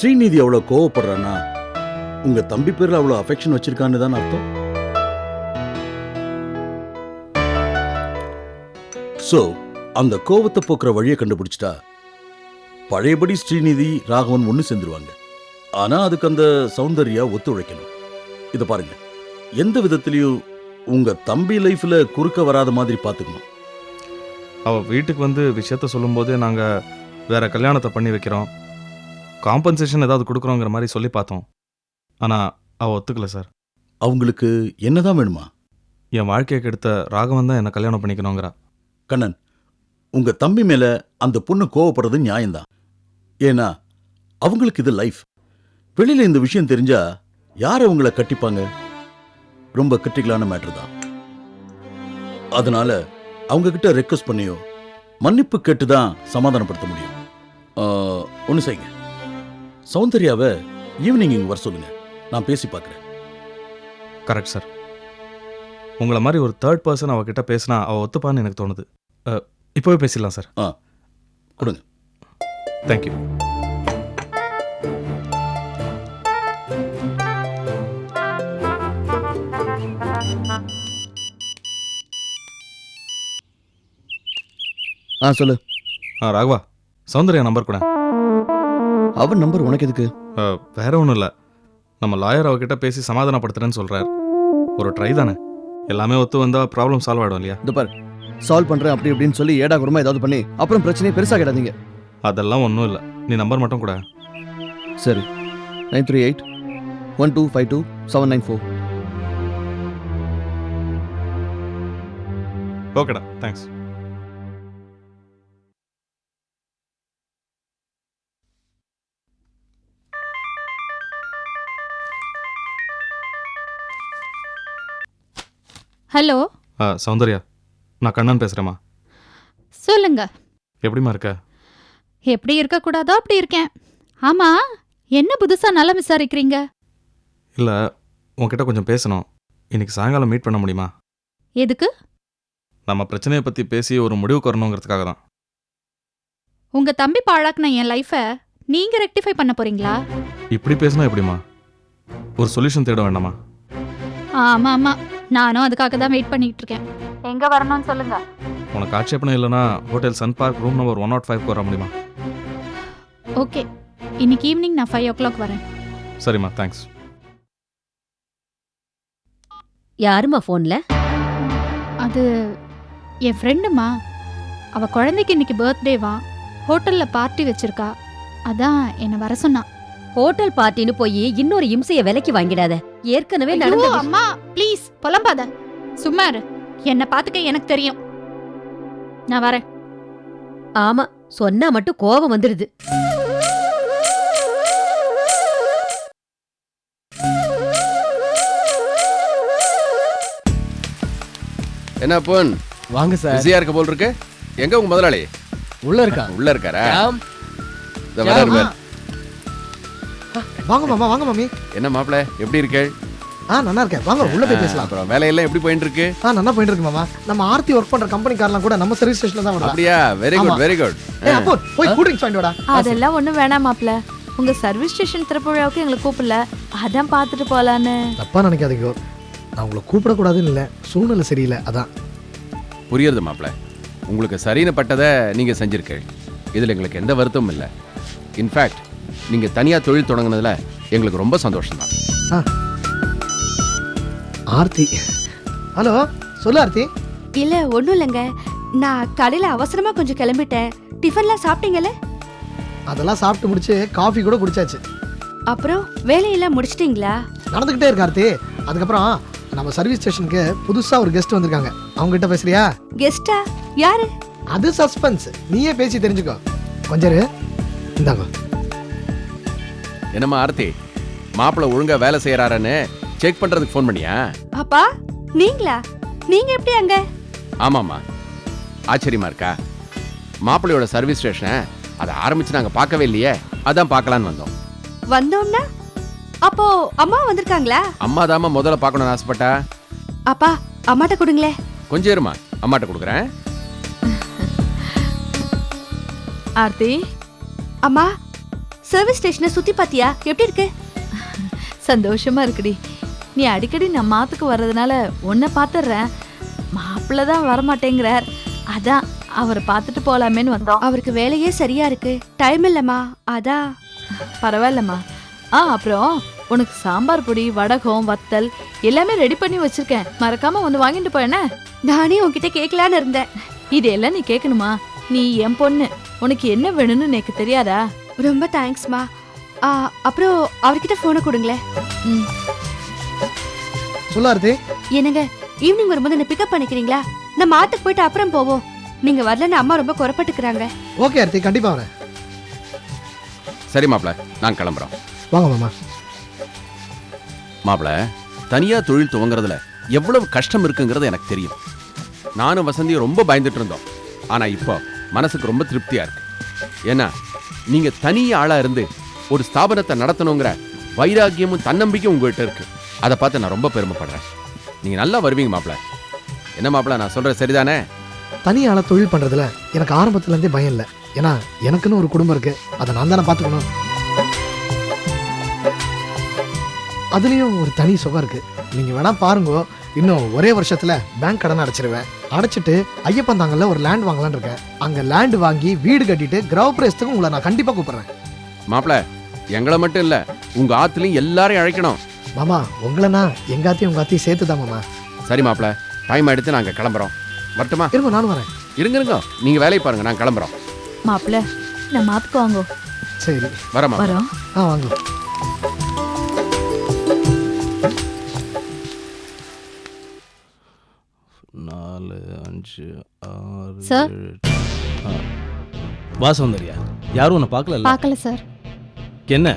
ஸ்ரீநிதி அவ்வளோ கோவப்படுறான்னா உங்க தம்பி பேர்ல அவ்வளோ அஃபெக்ஷன் வச்சிருக்கான்னு தான் அர்த்தம்? ஸோ அந்த கோவத்தை போக்குற வழியை கண்டுபிடிச்சிட்டா? பழையபடி ஸ்ரீநிதி ராகவன் ஒன்று சேர்ந்துருவாங்க. ஆனா அதுக்கு அந்த சௌந்தர்யா ஒத்துழைக்கணும். இதை பாருங்க. எந்த விதத்திலையும் உங்க தம்பி லைஃப்ல குறுக்க வராத மாதிரி பார்த்துக்கணும் அவள் வீட்டுக்கு வந்து விஷயத்த சொல்லும்போது நாங்கள் வேற கல்யாணத்தை பண்ணி வைக்கிறோம். காம்பன்சேஷன் ஏதாவது கொடுக்குறோங்கிற மாதிரி சொல்லி பார்த்தோம். ஆனால் அவள் ஒத்துக்கல சார். அவங்களுக்கு என்னதான் வேணுமா? என் வாழ்க்கையை கெடுத்த ராகவன் தான் என்னை கல்யாணம் பண்ணிக்கணுங்கிறா. கண்ணன் உங்க தம்பி மேல அந்த பொண்ணு கோவப்படுறது நியாயம்தான். ஏன்னா அவங்களுக்கு இது லைஃப் வெளியில இந்த விஷயம் தெரிஞ்சா யார் அவங்கள கட்டிப்பாங்க? ரொம்ப கிரிட்டிக்கலான மேட்டர் தான். அதனால அவங்க கிட்ட ரெக்வஸ்ட் பண்ணியோ மன்னிப்பு கேட்டு தான் சமாதானப்படுத்த முடியும். ஒன்று செய்யுங்க. சௌந்தர்யாவை ஈவினிங் இங்கே வர சொல்லுங்க. நான் பேசி பார்க்குறேன். கரெக்ட் சார் உங்களை மாதிரி ஒரு தேர்ட் பர்சன் அவகிட்ட பேசினா அவள் ஒத்துப்பான்னு எனக்கு தோணுது. அஹ், இப்போவே பேசிடலாம் சார் ஆ கொடுங்க. தேங்க்யூ ஆ சொல்லு. ஆ ராகவா சௌந்தர்யா நம்பர் கூட அவன் நம்பர் உனக்கு எதுக்கு? வேற ஒன்றும் இல்லை. நம்ம லாயர் அவகிட்ட பேசி சமாதானப்படுத்துறேன்னு சொல்கிறார் ஒரு ட்ரை தானே. எல்லாமே ஒத்து வந்தால் ப்ராப்ளம் சால்வ் ஆகிடும் இல்லையா? இந்த பாரு சால்வ் பண்றேன் அப்படி இப்படின்னு சொல்லி ஏடா குருமா ஏதாவது பண்ணி அப்புறம் பிரச்சனையை பெருசா கிடாதீங்க. அதெல்லாம் ஒன்றும் இல்லை. நீ நம்பர் மட்டும் கூட. சரி. Nine three eight one two five two seven nine four ஓகேடா தேங்க்ஸ் ஹலோ. ஆ சௌந்தர்யா நான் கண்ணன் பேசுகிறேம்மா சொல்லுங்க. எப்படிம்மா இருக்க? எப்படி இருக்கக்கூடாதோ அப்படி இருக்கேன். ஆமா என்ன புதுசா நல்லா விசாரிக்கிறீங்க? இல்லை உன்கிட்ட கொஞ்சம் பேசணும். இன்னைக்கு சாயங்காலம் மீட் பண்ண முடியுமா? எதுக்கு? நம்ம பிரச்சனையை பற்றி பேசி ஒரு முடிவுக்கு வரணுங்கிறதுக்காக தான். உங்க தம்பி பாழாக்குன என் லைஃபை நீங்க ரெக்டிஃபை பண்ண போறீங்களா? இப்படி பேசினா எப்படிம்மா? ஒரு சொல்யூஷன் தேட வேண்டாமா? ஆமா ஆமா நானும் அதுக்காக தான் வெயிட் பண்ணிட்டு இருக்கேன். எங்க வரணும்னு சொல்லுங்க. உனக்கு ஆட்சேபனை இல்லைன்னா hotel sun park room number one nought five வர முடியுமா? ஓகே இன்னைக்கு ஈவினிங் நான் ஃபைவ் ஓ கிளாக் வரேன். சரிம்மா தேங்க்ஸ் யாரும்மா ஃபோன்ல அது என் ஃப்ரெண்டுமா அவ குழந்தைக்கு இன்னைக்கு பர்த்டேவா ஹோட்டல்ல பார்ட்டி வச்சிருக்கா. அதான் என்னை வர சொன்னா. ஹோட்டல் பார்ட்டின்னு போய் இன்னொரு இம்சைய விலைக்கு வாங்கிடாத. ஏற்கனவே நடந்த அம்மா ப்ளீஸ் புலம்பாத. சும்மா இரு. என்னை பார்த்துக்க எனக்கு தெரியும். நான் வரேன். ஆமா சொன்னா மட்டும் கோபம் வந்துடுது என்ன பொன்? வாங்க சார். பிஸியா இருக்க போல் இருக்கு. எங்க உங்க முதலாளி? உள்ள இருக்கா? உள்ள இருக்காரா? இதோ வராரு. பாரு. வாங்க மாமா வாங்க மாமி. என்ன மாப்பிள எப்படி இருக்கு? ஆ நல்லா இருக்கேன். வாங்க உள்ள போய் பேசலாம். அப்புறம் வேலையெல்லாம் எப்படி போயிட்டு இருக்கு ஆ நல்லா போயிட்டு இருக்கு மாமா. நம்ம ஆர்த்தி ஒர்க் பண்ற கம்பெனி கார்லாம் கூட நம்ம சர்வீஸ் ஸ்டேஷன்ல தான் விடுறா அப்படியா? வெரி. குட் வெரி குட் ஏய் அப்போ போய் கூல் ட்ரிங்க்ஸ் வாங்கிட்டு வாடா. அதெல்லாம் ஒண்ணும் வேணாம் மாப்ள உங்க சர்வீஸ் ஸ்டேஷன் திறப்புழாவுக்கு எங்களை கூப்பிடல. அதான் பார்த்துட்டு போலான்னு. தப்பா நினைக்காதீங்க. நான் உங்களை கூப்பிடக்கூடாதுன்னு இல்லை. சூழ்நிலை சரியில்லை அதான். புரியுறது மாப்பிள. உங்களுக்கு சரின்னு பட்டதை நீங்க செஞ்சிருக்க இதுல எங்களுக்கு எந்த வருத்தமும் இல்லை. இன்ஃபேக்ட் நீங்க தனியா தொழில் தொடங்குனதுல எங்களுக்கு ரொம்ப சந்தோஷம் தான் ஆர்த்தி. ஹலோ சொல்லு ஆர்த்தி. இல்ல ஒண்ணும் இல்லைங்க. நான் கடையில அவசரமா கொஞ்சம் கிளம்பிட்டேன். டிஃபன்லாம் சாப்பிட்டீங்கல்ல? அதெல்லாம் சாப்பிட்டு முடிச்சு காஃபி கூட குடிச்சாச்சு. அப்புறம் வேலையெல்லாம் முடிச்சிட்டீங்களா? நடந்துக்கிட்டே இருக்கு ஆர்த்தி. அதுக்கப்புறம் நம்ம சர்வீஸ் ஸ்டேஷனுக்கு புதுசா ஒரு கெஸ்ட் வந்திருக்காங்க. அவங்க கிட்ட பேசுறியா? கெஸ்டா யாரு? அது சஸ்பென்ஸ். நீயே பேசி தெரிஞ்சுக்கோ. கொஞ்சம் இரு. இந்தாங்க. என்னம்மா ஆர்த்தி? மாப்பிள ஒழுங்கா வேலை செய்யறாருன்னு செக் பண்றதுக்கு ஃபோன் பண்ணியா? அப்பா நீங்களா? நீங்க எப்படி அங்க? ஆமாம்மா. ஆச்சரியமா இருக்கா? மாப்பிள்ளையோட சர்வீஸ் ஸ்டேஷனை அதை ஆரம்பிச்சு நாங்க பார்க்கவே இல்லையே அதான் பார்க்கலான்னு வந்தோம். வந்தோம்னா? அப்போ அம்மா வந்திருக்காங்களா? அம்மா தாம்மா முதல்ல பார்க்கணும்னு ஆசைப்பட்டா. அப்பா அம்மாட்ட கொடுங்களேன் கொஞ்சம் இருமா அம்மாட்ட கொடுக்குறேன். ஆர்த்தி அம்மா சர்வீஸ் ஸ்டேஷனை சுத்தி பாத்தியா? எப்படி இருக்கு? சந்தோஷமா இருக்குடி. நீ அடிக்கடி நம்ம மாத்துக்கு வர்றதுனால உன்னை பார்த்துடுறேன் மாப்பிள்ளை தான் வரமாட்டேங்கிறார். அதான் அவரை பார்த்துட்டு போலாமேன்னு வந்தோம். அவருக்கு வேலையே சரியா இருக்கு. டைம் இல்லம்மா. அதான். பரவாயில்லம்மா. ஆ அப்புறம் உனக்கு சாம்பார் பொடி வடகம் வத்தல் எல்லாமே ரெடி பண்ணி வச்சிருக்கேன். மறக்காம வந்து வாங்கிட்டு போயேனே நானே உன்கிட்ட கேட்கலான்னு இருந்தேன். இதெல்லாம் நீ கேட்கணுமா? நீ என் பொண்ணு. உனக்கு என்ன வேணும்னு எனக்கு தெரியாதா? ரொம்ப தேங்க்ஸ்மா அப்புறம் அவர்கிட்ட போனை கொடுங்களேன். ம். சொல்லு ஆர்த்தி. என்னங்க ஈவினிங் வரும்போது என்ன பிக்கப் பண்ணிக்கிறீங்களா? நம்ம மாத்துக்கு போயிட்டு அப்புறம் போவோம். நீங்க வரலன்னு அம்மா ரொம்ப குறப்பட்டுக்கிறாங்க. ஓகே ஆர்த்தி கண்டிப்பா வரேன். சரி மாப்பிள நான் கிளம்புறோம். வாங்க மாமா. மாப்பிள தனியா தொழில் துவங்குறதுல எவ்வளவு கஷ்டம் இருக்குங்கிறது எனக்கு தெரியும். நானும் வசந்தியும் ரொம்ப பயந்துட்டு இருந்தோம். ஆனா இப்போ மனசுக்கு ரொம்ப திருப்தியா இருக்கு. ஏன்னா நீங்க தனி ஆளா இருந்து ஒரு ஸ்தாபனத்தை நடத்தணுங்கிற வைராக்கியமும் தன்னம்பிக்கையும் உங்கள்கிட்ட இருக்கு. அதை பார்த்து நான் ரொம்ப பெருமைப்படுறேன். நீங்க நல்லா வருவீங்க மாப்பிள. என்ன மாப்பிள்ள நான் சொல்றது சரிதானே? தனியால தொழில் பண்றதுல எனக்கு ஆரம்பத்துல இருந்தே பயம் இல்லை. ஏன்னா எனக்குன்னு ஒரு குடும்பம் இருக்கு. அதை நான் தானே பார்த்துக்கணும். அதுலேயும் ஒரு தனி சுகம் இருக்கு. நீங்க வேணா பாருங்க. இன்னும் ஒரே வருஷத்துல பேங்க் கடன் அடைச்சிருவேன். அடைச்சிட்டு ஐயப்பன் தாங்கல்ல ஒரு லேண்ட் வாங்கலாம்னு இருக்கேன். அங்க லேண்ட் வாங்கி வீடு கட்டிட்டு கிரவ பிரேசத்துக்கு உங்களை நான் கண்டிப்பா கூப்பிடுறேன். மாப்பிள எங்களை மட்டும் இல்ல உங்க ஆத்துலயும் எல்லாரையும் அழைக்கணும். மாமா உங்களைனா எங்காத்தையும் உங்க அத்தையும் சேர்த்து தான் மாமா. சரி மாப்பிள டைம் எடுத்து நாங்க கிளம்புறோம். வரட்டுமா? இருங்க நானும் வரேன். இருங்க இருங்க. நீங்க வேலையை பாருங்க நான் கிளம்புறோம். மாப்பிள்ளை நான் மாத்துக்கு வாங்கோ. சரி. வரமா வரோம். ஆ வாங்க. அஞ்சு ஆறு சார்? ஏழு, ஆ. வா சௌந்தர்யா. யாரும் உன்னை பார்க்கல பார்க்கல சார் என்ன?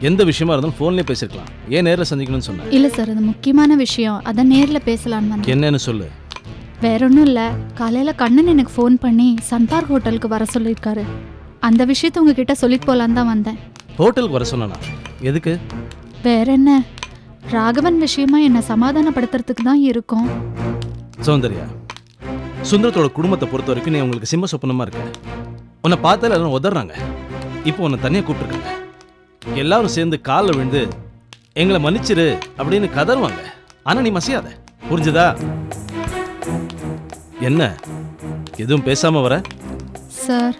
எந்த விஷயமா இருந்தாலும் ஃபோன்லேயே பேசிருக்கலாம். ஏன் நேரில் சந்திக்கணும்னு சொன்னேன் இல்ல சார் இது முக்கியமான விஷயம். அதான் நேர்ல பேசலான்னு வந்தேன். என்னன்னு சொல்லு. வேற ஒன்றும் இல்லை. காலையில் கண்ணன் எனக்கு ஃபோன் பண்ணி சன்பார்க் ஹோட்டலுக்கு வர சொல்லியிருக்காரு. அந்த விஷயத்த உங்ககிட்ட சொல்லிட்டு போலான்னு தான் வந்தேன். ஹோட்டலுக்கு வர சொன்னா எதுக்கு? வேற என்ன? ராகவன் விஷயமா என்னை சமாதானப்படுத்துறதுக்கு தான் இருக்கும். சௌந்தர்யா சுந்தரத்தோட குடும்பத்தை பொறுத்த வரைக்கும் நீ உங்களுக்கு சிம்ம சொப்பனமா இருக்க. உன்னை பார்த்தால எல்லாரும் உதறாங்க இப்போ உன்னை தனியாக கூப்பிட்டுருக்காங்க. எல்லாரும் சேர்ந்து காலில் விழுந்து எங்களை மன்னிச்சிரு அப்படின்னு கதறுவாங்க. ஆனா நீ மசியாத. புரிஞ்சுதா? என்ன? எதுவும் பேசாம வர? சார்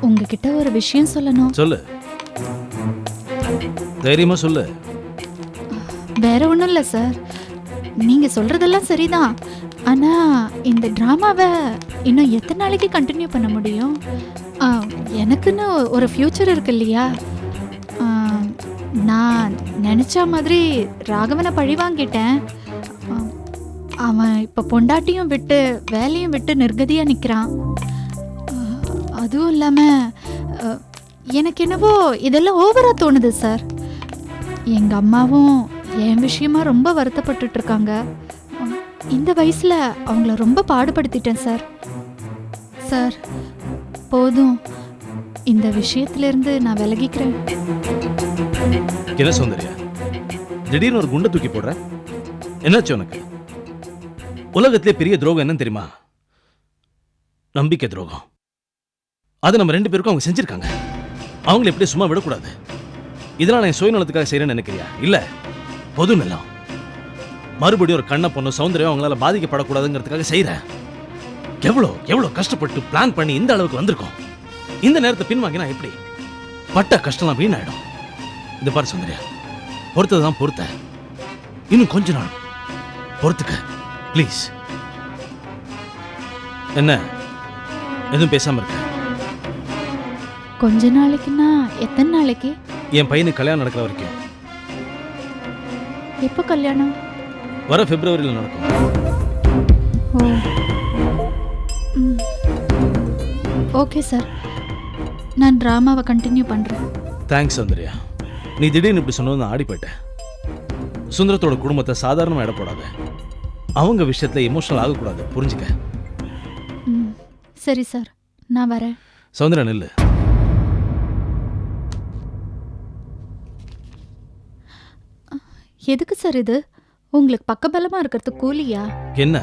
உங்ககிட்ட ஒரு விஷயம் சொல்லணும். சொல்லு. தைரியமா சொல்லு. வேற ஒன்றும் இல்லை சார். நீங்கள் சொல்கிறதெல்லாம் சரிதான். ஆனால் இந்த ட்ராமாவை இன்னும் எத்தனை நாளைக்கு கண்டினியூ பண்ண முடியும்? ஆ, எனக்குன்னு ஒரு ஃப்யூச்சர் இருக்கு இல்லையா? நான் நினச்ச மாதிரி ராகவனை பழி வாங்கிட்டேன். அவன் இப்போ பொண்டாட்டியும் விட்டு வேலையும் விட்டு நிர்கதியாக நிற்கிறான் அதுவும் இல்லாமல் எனக்கு என்னவோ இதெல்லாம் ஓவராக தோணுது சார் எங்கள் அம்மாவும் என் விஷயமா ரொம்ப வருத்தப்பட்டுட்டு இருக்காங்க. இந்த வயசில் அவங்கள ரொம்ப பாடுபடுத்திட்டேன் சார். சார் போதும். இந்த விஷயத்துல இருந்து நான் விலகிக்கிறேன். என்ன சௌந்தர்யா? திடீர்னு ஒரு குண்டை தூக்கி போடுற? என்னாச்சு உனக்கு? உலகத்திலே பெரிய துரோகம் என்னன்னு தெரியுமா? நம்பிக்கை துரோகம். அது நம்ம ரெண்டு பேருக்கும் அவங்க செஞ்சிருக்காங்க. அவங்கள எப்படி சும்மா விடக்கூடாது. இதெல்லாம் நான் என் சுயநலத்துக்காக செய்யறேன்னு நினைக்கிறியா? இல்லை பொது நலம். மறுபடியும் ஒரு கண்ணை பொண்ணு சௌந்தர்யம் அவங்களால பாதிக்கப்படக்கூடாதுங்கிறதுக்காக செய்யறேன் எவ்வளோ எவ்வளோ கஷ்டப்பட்டு பிளான் பண்ணி இந்த அளவுக்கு வந்திருக்கோம். இந்த நேரத்தை பின்வாங்கினா எப்படி? பட்ட கஷ்டம்லாம் வீணாயிடும். இந்த பாரு சுந்தரியா பொறுத்தது தான் பொறுத்த. இன்னும் கொஞ்ச நாள். பொறுத்துக்க ப்ளீஸ் என்ன? எதுவும் பேசாம இருக்க? கொஞ்ச நாளைக்குன்னா எத்தனை நாளைக்கு? என் பையனுக்கு கல்யாணம் நடக்கிற வரைக்கும். எப்போ கல்யாணம்? வர பிப்ரவரியில் நடக்கும். Okay sir. நான் ட்ராமாவை கண்டினியூ பண்ணுறேன் தேங்க்ஸ் சௌந்தர்யா. நீ திடீர்னு இப்படி சொன்னது நான் போயிட்டேன் சுந்தரத்தோட குடும்பத்தை சாதாரணமாக இட போடாத. அவங்க விஷயத்துல எமோஷனல் ஆகக்கூடாது. புரிஞ்சுக்க. சரி சார். நான் வரேன். சௌந்தர்யா நில்லு. எதுக்கு சார் இது? உங்களுக்கு பக்கபலமாக இருக்கிறது கூலியா? என்ன?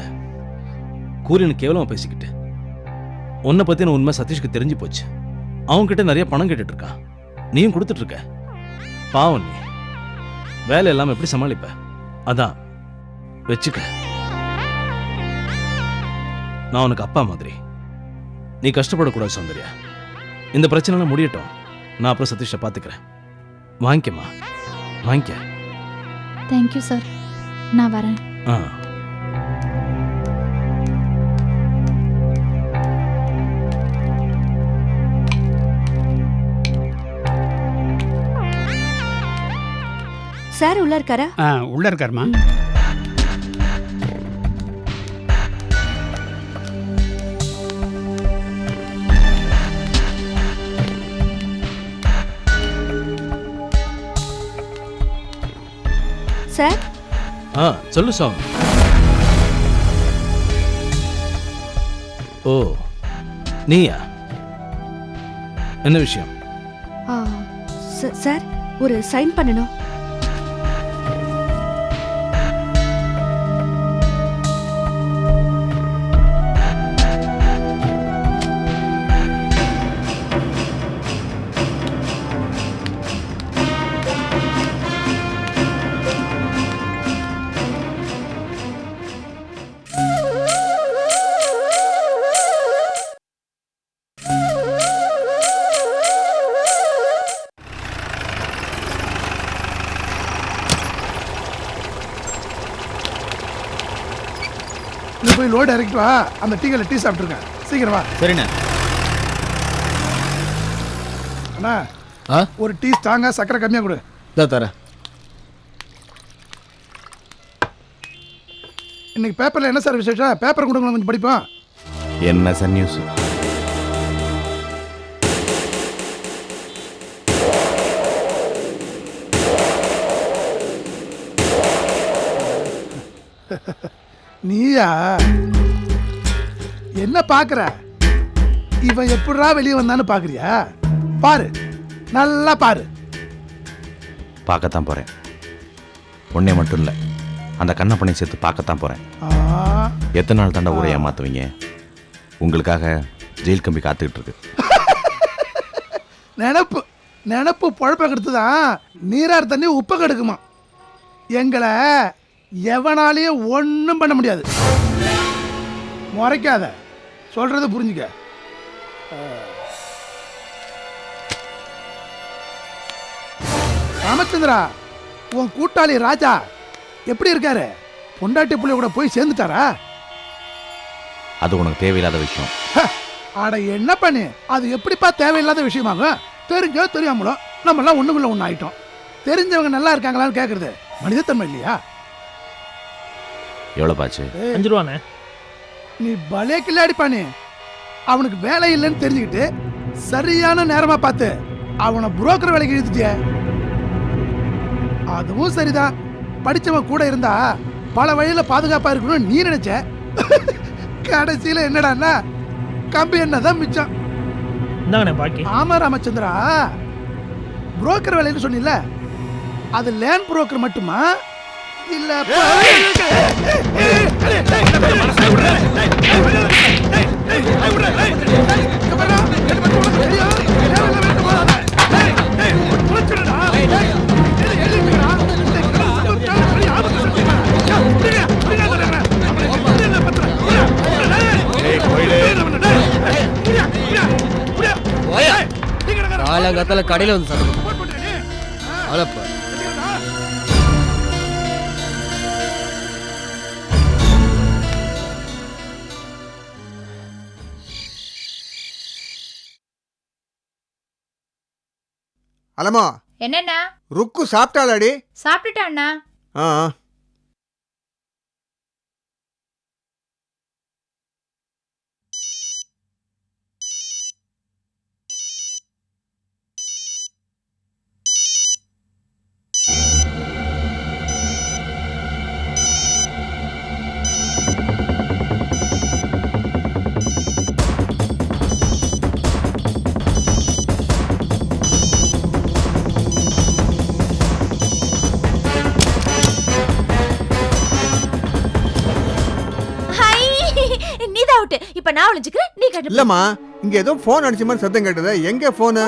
கூலின்னு கேவலமா பேசிக்கிட்டு. உன்னை பத்தின உண்மை சதீஷ்க்கு தெரிஞ்சு போச்சு. அவன்கிட்ட நிறைய பணம் கேட்டுட்டு இருக்கான் நீயும் கொடுத்துட்டு இருக்க பாவம் நீ. வேலை இல்லாம எப்படி சமாளிப்ப? அதான். வச்சுக்க. நான் உனக்கு அப்பா மாதிரி. நீ கஷ்டப்படக்கூடாது சௌந்தர்யா. இந்த பிரச்சனைலாம் முடியட்டும். நான் அப்புறம் சதீஷை பார்த்துக்கிறேன். வாங்கிக்கம்மா. வாங்கிக்க. தேங்க்யூ சார் நான் வரேன். ஆ. சார் உள்ள இருக்காரா? ஆ உள்ள இருக்காருமா சொல்லு சாமி. ஓ நீயா? என்ன விஷயம்? சார் ஒரு சைன் பண்ணணும். போய் லோடு இறக்கிட்டு வா. அந்த டீ டீ சாப்பிட்ருங்க சீக்கிரம் வா. சரிண்ணே. அண்ணா ஆ? ஒரு டீ ஸ்ட்ராங்கா சக்கரை கம்மியாக கொடு. இதோ தரேன். இன்னைக்கு பேப்பரில் என்ன சார் விசேஷம்? பேப்பர் கொடுங்க கொஞ்சம் படிப்போம். என்ன சார் நியூஸ் நீயா? என்ன பார்க்குற இவன் எப்படிடா வெளியே வந்தான்னு பார்க்குறியா பாரு நல்லா பாரு. பார்க்கத்தான் போறேன். உன்னை மட்டும் இல்லை அந்த கண்ணப்பனை சேர்த்து பார்க்கத்தான் போறேன். ஆ, எத்தனை நாள் தாண்டா ஊரை ஏமாத்துவீங்க? உங்களுக்காக ஜெயில் கம்பி காத்துக்கிட்டு இருக்கு. நினப்பு நினப்பு பொழப்ப கெடுத்து தான் நீரார் தண்ணி உப்பை கெடுக்குமா எங்களை எவனாலையும் ஒன்றும் பண்ண முடியாது. முறைக்காத. சொல்றத புரிஞ்சுக்க. ராமச்சந்திரா உன் கூட்டாளி ராஜா எப்படி இருக்காரு? பொண்டாட்டி புள்ளைய கூட போய் சேர்ந்துட்டாரா? அது உனக்கு தேவையில்லாத விஷயம். அட என்ன பண்ணு? அது எப்படிப்பா தேவையில்லாத விஷயமாகும்? தெரிஞ்சோ தெரியாமலோ நம்மலாம் ஒண்ணுக்குள்ள ஒன்று ஆயிட்டோம் தெரிஞ்சவங்க நல்லா இருக்காங்களான்னு கேட்கறது மனிதத்தன்மை இல்லையா? எவ்வளோ பாச்சு அஞ்சு ரூபாண்ணே நீ பலே கில்லாடிப்பானே அவனுக்கு வேலை இல்லைன்னு தெரிஞ்சுக்கிட்டு சரியான நேரமா பார்த்து அவனை புரோக்கர் வேலைக்கு இழுத்துட்டிய. அதுவும் சரிதான். படிச்சவன் கூட இருந்தா பல வழியில பாதுகாப்பா இருக்கணும்னு நீ நினைச்ச. கடைசியில என்னடான்னா கம்பி என்னதான் மிச்சம். இந்தாங்கண்ணே பாக்கி. ஆமா ராமச்சந்திரா. புரோக்கர் வேலைன்னு சொன்னில அது லேண்ட் புரோக்கர் மட்டுமா? இல்ல காலங்காத்தால கடையில் வந்து சாப்பிடுவோம் அலமா என்னண்ணா? ருக்கு சாப்பிட்டாளாடி? சாப்பிட்டுட்டாண்ணா. ஆ. இல்லம்மா இங்க ஏதோ ஃபோன் அடிச்ச மாதிரி சத்தம் கேட்டது. எங்க போனா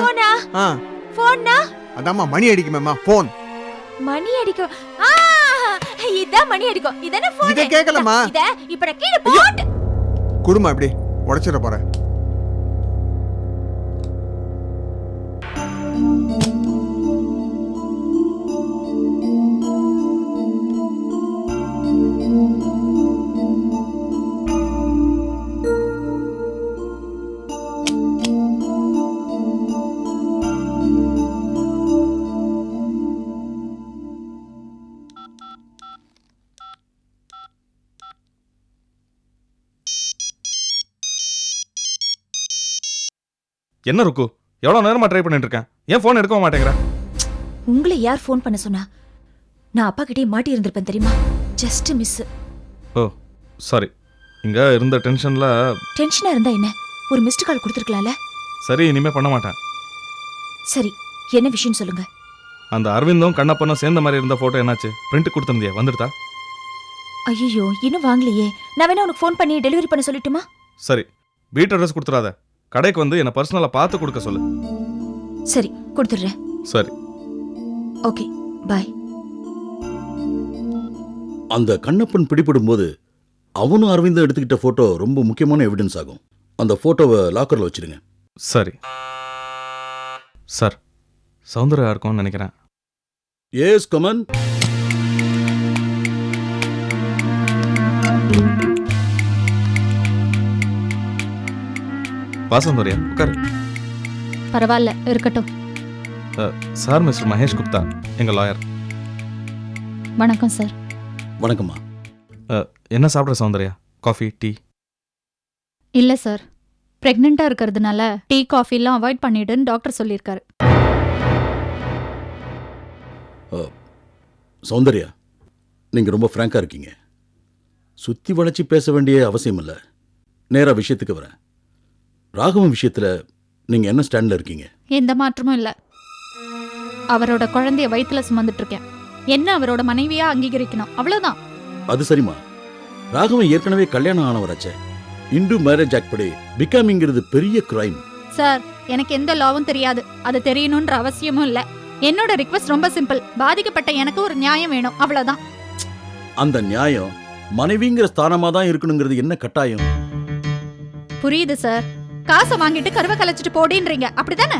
ஆ. போன்னா அதாம்மா மணி அடிக்குமேம்மா ஃபோன் மணி அடிக்கும். ஆ இதான் மணி அடிக்கும். இதானே போன் இதை கேட்கலம்மா. இத இப்ப நான் கீழே போட்டு. குடுமா இப்படி உடைச்சிட போறேன். என்ன ருக்கு? எவ்வளோ நேரமா ட்ரை பண்ணிட்டு இருக்கேன் ஏன் ஃபோன் எடுக்க மாட்டேங்கிற? உங்களை யார் ஃபோன் பண்ண சொன்னா? நான் அப்பா கிட்டே மாட்டி இருந்திருப்பேன் தெரியுமா? ஜஸ்ட் மிஸ் ஓ சாரி இங்கே இருந்த டென்ஷனில் டென்ஷனா இருந்தா என்ன? ஒரு மிஸ்டு கால் கொடுத்துருக்கலாம்ல? சரி இனிமேல் பண்ண மாட்டேன். சரி என்ன விஷயம் சொல்லுங்க. அந்த அரவிந்தும் கண்ணப்பனும் சேர்ந்த மாதிரி இருந்த ஃபோட்டோ என்னாச்சு? பிரிண்ட் கொடுத்துருந்தியா வந்துடுதா? ஐயோ இன்னும் வாங்கலையே. நான் வேணா உனக்கு ஃபோன் பண்ணி டெலிவரி பண்ண சொல்லட்டுமா? சரி வீட்டு அட்ரஸ் கொடுத்துடாத கடைக்கு வந்து என்னை பர்சனலாக பார்த்து கொடுக்க சொல்லு. சரி கொடுத்துடுறேன். சரி. ஓகே பாய் அந்த கண்ணப்பன் பிடிபடும் போது அவனும் அரவிந்தும் எடுத்துக்கிட்ட போட்டோ ரொம்ப முக்கியமான எவிடன்ஸ் ஆகும். அந்த போட்டோவை லாக்கர்ல வச்சிருங்க சரி. சார் சௌந்தர்யா இருக்கும்னு நினைக்கிறேன். எஸ் கமன் வா சௌந்தர்யா உட்காரு. பரவாயில்ல இருக்கட்டும். சார் மிஸ்டர் மகேஷ் குப்தா எங்கள் லாயர் வணக்கம் சார். வணக்கம்மா. என்ன சாப்பிட்ற சௌந்தர்யா? காஃபி டீ இல்ல சார். பிரெக்னெண்டா இருக்கிறதுனால டீ காஃபிலாம் அவாய்ட் பண்ணிடுன்னு டாக்டர் சொல்லியிருக்காரு. சௌந்தர்யா நீங்க ரொம்ப ஃப்ராங்கா இருக்கீங்க. சுத்தி வளைச்சு பேச வேண்டிய அவசியம் இல்லை நேரா விஷயத்துக்கு வரேன். ராகவன் விஷயத்துல நீங்க என்ன ஸ்டாண்ட்ல இருக்கீங்க? எந்த மாற்றமும் இல்ல. அவரோட குழந்தைய வயித்துல சுமந்துட்டு இருக்கேன் என்ன அவரோட மனைவியா அங்கீகரிக்கணும்? அவ்வளவுதான். அது சரிம்மா. ராகவன் ஏற்கனவே கல்யாணம் ஆனவராச்சே. இந்து மேரேஜ் ஆக்ட் படி பிகாமிங்கிறது பெரிய கிரைம் சார் எனக்கு எந்த லாவும் தெரியாது. அது தெரியணும்ன்ற அவசியமும் இல்ல. என்னோட ரிக்வெஸ்ட் ரொம்ப சிம்பிள் பாதிக்கப்பட்ட எனக்கு ஒரு நியாயம் வேணும். அவ்வளவுதான். அந்த நியாயம் மனைவிங்கிற ஸ்தானமா தான் இருக்கணுங்கிறது என்ன கட்டாயம்? புரியுது சார் காசை வாங்கிட்டு கருவை கலைச்சிட்டு போடின்றீங்க. அப்படிதானே?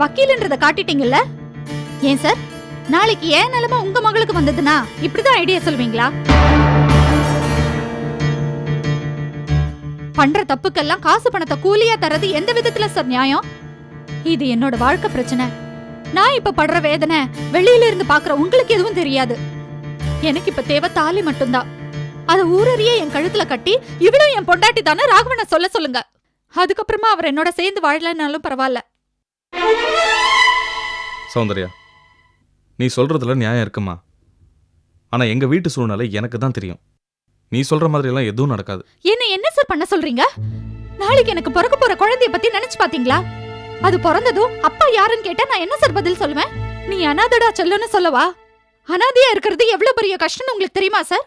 வக்கீல்ன்றதை காட்டிட்டீங்கல்ல? ஏன் சார்? நாளைக்கு ஏன் நிலைமை உங்க மகளுக்கு வந்ததுன்னா இப்படிதான் ஐடியா சொல்வீங்களா? பண்ற தப்புக்கெல்லாம் காசு பணத்தை கூலியா தரது எந்த விதத்துல சார் நியாயம்? இது என்னோட வாழ்க்கை பிரச்சனை. நான் இப்ப படுற வேதனை வெளியில இருந்து பாக்குற உங்களுக்கு எதுவும் தெரியாது. எனக்கு இப்ப தேவை தாலி மட்டும்தான். அத ஊரறிய என் கழுத்துல கட்டி இவ்வளவு என் பொண்டாட்டி தானே ராகவனை சொல்ல சொல்லுங்க. அதுக்கப்புறமா அவர் என்னோட சேர்ந்து வாழலனாலும் பரவாயில்ல. சௌந்தர்யா நீ சொல்றதுல நியாயம் இருக்குமா? ஆனா எங்க வீட்டு சூழ்நிலை எனக்கு தான் தெரியும். நீ சொல்ற மாதிரி எல்லாம் எதுவும் நடக்காது. என்ன என்ன சார் பண்ண சொல்றீங்க? நாளைக்கு எனக்கு பிறக்க போற குழந்தைய பத்தி நினைச்சு பாத்தீங்களா? அது பிறந்ததும் அப்பா யாருன்னு கேட்டா நான் என்ன சார் பதில் சொல்லுவேன்? நீ அனாதடா செல்லுன்னு சொல்லவா? அனாதையா இருக்கிறது எவ்வளவு பெரிய கஷ்டம்னு உங்களுக்கு தெரியுமா சார்